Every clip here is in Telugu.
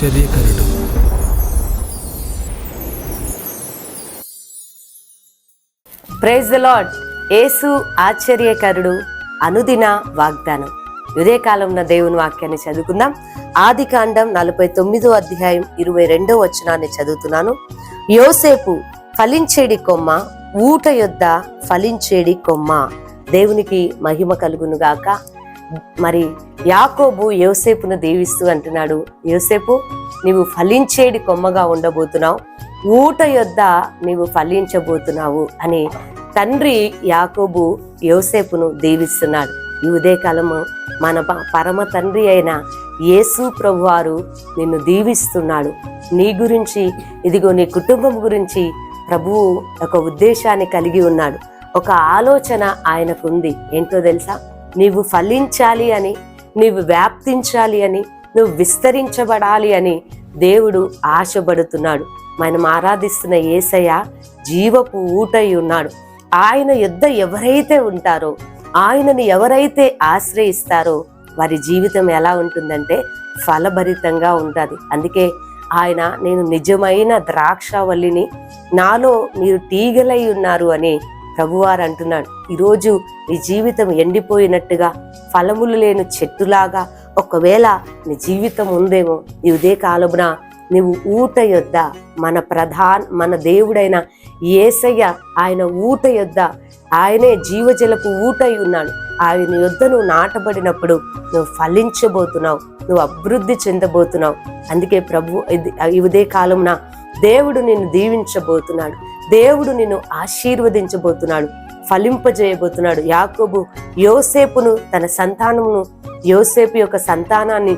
ఆశ్చర్యకరుడు. ప్రైజ్ లార్డ్ ఏసు ఆశ్చర్యకరుడు అనుదిన వాగ్దానం. ఇదే కాలంలో దేవుని వాక్యాన్ని చదువుకుందాం. ఆది కాండం నలభై తొమ్మిదో అధ్యాయం ఇరవై రెండో వచనాన్ని చదువుతున్నాను. యోసేపు ఫలించేడి కొమ్మ ఊట యొద్ద ఫలించేడి కొమ్మ. దేవునికి మహిమ కలుగును గాక మరి యాకోబు యోసేపును దీవిస్తూ అంటున్నాడు యోసేపు నీవు ఫలించేడి కొమ్మగా ఉండబోతున్నావు. ఊట యొద్ద నీవు ఫలించబోతున్నావు అని తండ్రి యాకోబు యోసేపును దీవిస్తున్నాడు. ఈ ఉదయకాలము మన ప- పరమ తండ్రి అయిన యేసు ప్రభువారు నిన్ను దీవిస్తున్నాడు. నీ గురించి ఇదిగో నీ కుటుంబం గురించి ప్రభువు ఒక ఉద్దేశాన్ని కలిగి ఉన్నాడు. ఒక ఆలోచన ఆయనకుంది. ఏంటో తెలుసా? నీవు ఫలించాలి అని నీవు వ్యాప్తించాలి అని నువ్వు విస్తరించబడాలి అని దేవుడు ఆశపడుతున్నాడు. మనం ఆరాధిస్తున్న ఏసయ్య జీవపు ఊటై ఉన్నాడు. ఆయన యుద్ధ ఎవరైతే ఉంటారో ఆయనను ఎవరైతే ఆశ్రయిస్తారో వారి జీవితం ఎలా ఉంటుందంటే ఫలభరితంగా ఉంటుంది. అందుకే ఆయన నేను నిజమైన ద్రాక్షవల్లిని నాలో మీరు తీగలై ఉన్నారు అని ప్రభువారు అంటున్నాడు. ఈరోజు నీ జీవితం ఎండిపోయినట్టుగా ఫలములు లేని చెట్టులాగా ఒకవేళ నీ జీవితం ఉందేమో ఈ ఉదయ కాలమున నీవు ఊట యొద్ద మన ప్రధాన్ మన దేవుడైన ఏసయ్య ఆయన ఊట యొద్ద ఆయనే జీవజలకు ఊటై ఉన్నాడు. ఆయన యొద్ద నువ్వు నాటబడినప్పుడు నువ్వు ఫలించబోతున్నావు నువ్వు అభివృద్ధి చెందబోతున్నావు. అందుకే ప్రభు ఇది- ఈ ఉదయ కాలమున దేవుడు నిన్ను దీవించబోతున్నాడు. దేవుడు నిన్ను ఆశీర్వదించబోతున్నాడు ఫలింపజేయబోతున్నాడు. యాకోబు యోసేపును తన సంతానమును యోసేపు యొక్క సంతానాన్ని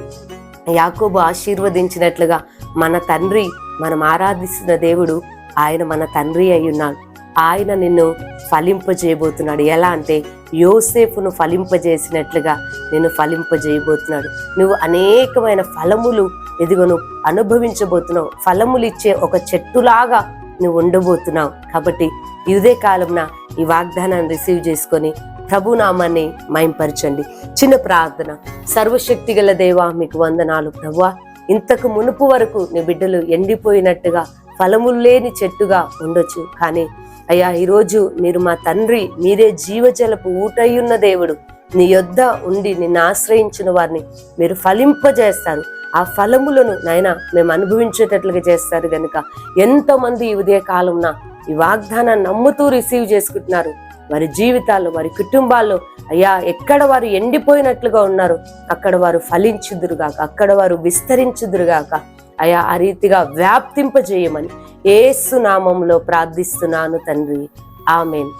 యాకోబు ఆశీర్వదించినట్లుగా మన తండ్రి మనం ఆరాధిస్తున్న దేవుడు ఆయన మన తండ్రి అయి ఉన్నాడు. ఆయన నిన్ను ఫలింపజేయబోతున్నాడు. ఎలా అంటే యోసేపును ఫలింపజేసినట్లుగా నిన్ను ఫలింపజేయబోతున్నాడు. నువ్వు అనేకమైన ఫలములు ఎదుగును నువ్వు అనుభవించబోతున్నావు. ఫలములు ఇచ్చే ఒక చెట్టులాగా నువ్వు ఉండబోతున్నావు. కాబట్టి ఇదే కాలంన ఈ వాగ్దానాన్ని రిసీవ్ చేసుకొని ప్రభునామాన్ని మైంపరచండి చిన్న ప్రార్థన. సర్వశక్తి గల దేవా మీకు వందనాలు ప్రభువా. ఇంతకు మునుపు వరకు నీ బిడ్డలు ఎండిపోయినట్టుగా ఫలములు లేని చెట్టుగా ఉండొచ్చు. కానీ అయ్యా ఈరోజు మీరు మా తండ్రి మీరే జీవజలపు ఊటయ్యున్న దేవుడు. నీ యొద్ద ఉండి నిన్ను ఆశ్రయించిన వారిని మీరు ఫలింపజేస్తారు. ఆ ఫలములను నాయన మేము అనుభవించేటట్లుగా చేస్తారు కనుక ఎంతోమంది ఈ ఉదయ కాలంన ఈ వాగ్దానాన్ని నమ్ముతూ రిసీవ్ చేసుకుంటున్నారు. వారి జీవితాల్లో వారి కుటుంబాల్లో అయ్యా ఎక్కడ వారు ఎండిపోయినట్లుగా ఉన్నారు. అక్కడ వారు ఫలించుదురుగాక అక్కడ వారు విస్తరించుదురుగాక అయా ఆ రీతిగా వ్యాప్తింపజేయమని ఏసునామంలో ప్రార్థిస్తున్నాను తండ్రి. ఆమెన్.